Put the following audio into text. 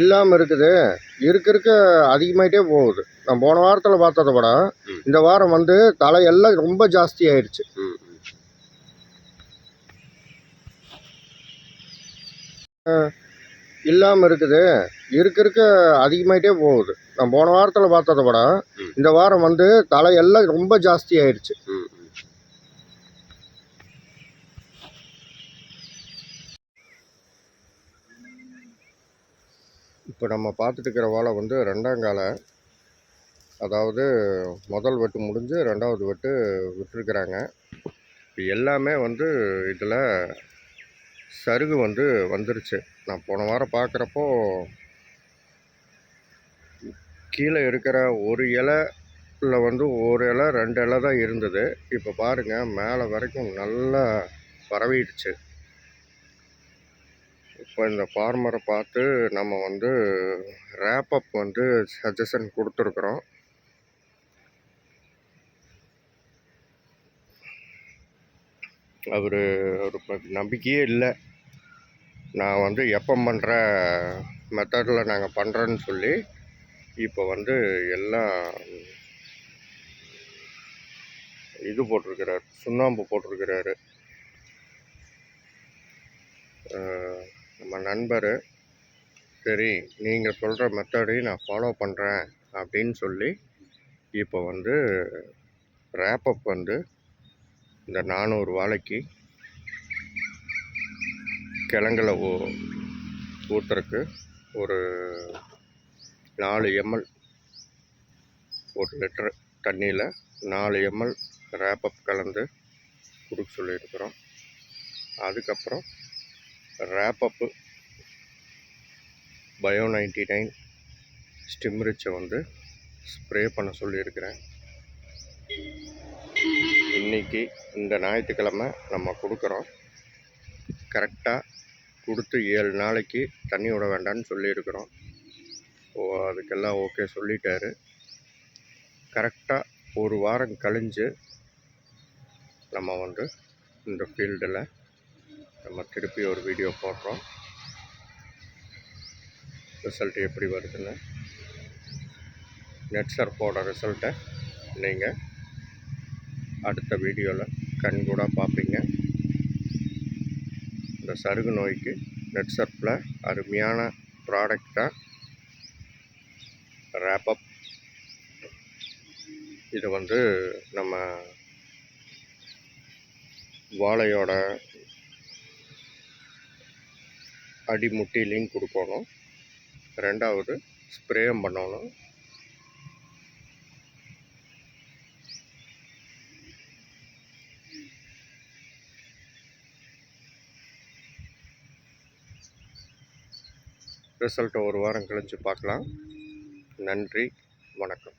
இல்லாமல் இருக்குது. இருக்க இருக்க அதிகமாயிட்டே போகுது. நான் போன வாரத்தில் பார்த்ததை விட. இந்த வாரம் வந்து தலையெல்லாம் ரொம்ப ஜாஸ்தி ஆயிடுச்சு. இல்லாமல் இருக்குது. இருக்க இருக்க அதிகமாயிட்டே போகுது. நான் போன வாரத்தில் பார்த்ததை விட. இந்த வாரம் வந்து தலையெல்லாம் ரொம்ப ஜாஸ்தி ஆயிடுச்சு இப்போ நம்ம பார்த்துட்டு இருக்கிற வாழை வந்து ரெண்டாங்கால அதாவது முதல் வெட்டு முடிஞ்சு ரெண்டாவது வெட்டு விட்டுருக்குறாங்க. இப்போ எல்லாமே வந்து இதில் சருகு வந்து வந்துருச்சு. நான் போன வாரம் பார்க்குறப்போ கீழே இருக்கிற ஒரு இலையில் வந்து ஒரு இலை ரெண்டு இலை தான் இருந்தது. இப்போ பாருங்கள் மேலே வரைக்கும் நல்லா பரவிடுச்சு. இப்போ இந்த ஃபார்மரை பார்த்து நம்ம வந்து ரேப்பப் வந்து சஜஷன் கொடுத்துருக்குறோம். அவர் ஒரு நம்பிக்கையே இல்லை. நான் வந்து எப்போ பண்ணுற மெத்தடில் நாங்கள் பண்ணுறேன்னு சொல்லி இப்போ வந்து எல்லாம் இது போட்டிருக்கிறார் சுண்ணாம்பு போட்டிருக்கிறாரு. நம்ம நண்பர். சரி நீங்கள் சொல்கிற மெத்தடையும் நான் ஃபாலோ பண்ணுறேன் அப்படின்னு சொல்லி இப்போ வந்து ரேப்பப் வந்து இந்த நானூறு வாழைக்கு கிழங்குல ஊ ஊற்றுறக்கு ஒரு நாலு எம்எல் ஒரு லிட்டர் தண்ணியில் நாலு எம்எல் ரேப்பப் கலந்து கொடுக்க சொல்லியிருக்கிறோம். அதுக்கப்புறம் ரேப்பப்பு பயோ நைன்டி நைன் ஸ்டிம்ரிச்சை வந்து ஸ்ப்ரே பண்ண சொல்லியிருக்கிறேன். இன்றைக்கி இந்த ஞாயிற்றுக்கிழமை நம்ம கொடுக்குறோம். கரெக்டாக கொடுத்து ஏழு நாளைக்கு தண்ணி விட வேண்டாம்னு சொல்லியிருக்கிறோம். ஓ அதுக்கெல்லாம் ஓகே சொல்லிட்டாரு. கரெக்டாக ஒரு வாரம் கழிஞ்சு நம்ம வந்து இந்த ஃபீல்டில் நம்ம திருப்பி ஒரு வீடியோ போடுறோம். ரிசல்ட் எப்படி வருதுன்னு. நெட் சர்ஃபோட ரிசல்ட்டை நீங்கள் அடுத்த வீடியோவில் கண்கூடாக பார்ப்பீங்க. இந்த சருகு நோய்க்கு நெட் சர்ஃபில் அருமையான ப்ராடக்டாக ரேப்பப் இது வந்து நம்ம வாழையோட அடிமுட்டிலையும் கொடுக்கணும். ரெண்டாவது ஸ்ப்ரேயும் பண்ணணும். ரிசல்ட்டை ஒரு வாரம் கழித்து பார்க்கலாம். நன்றி. வணக்கம்.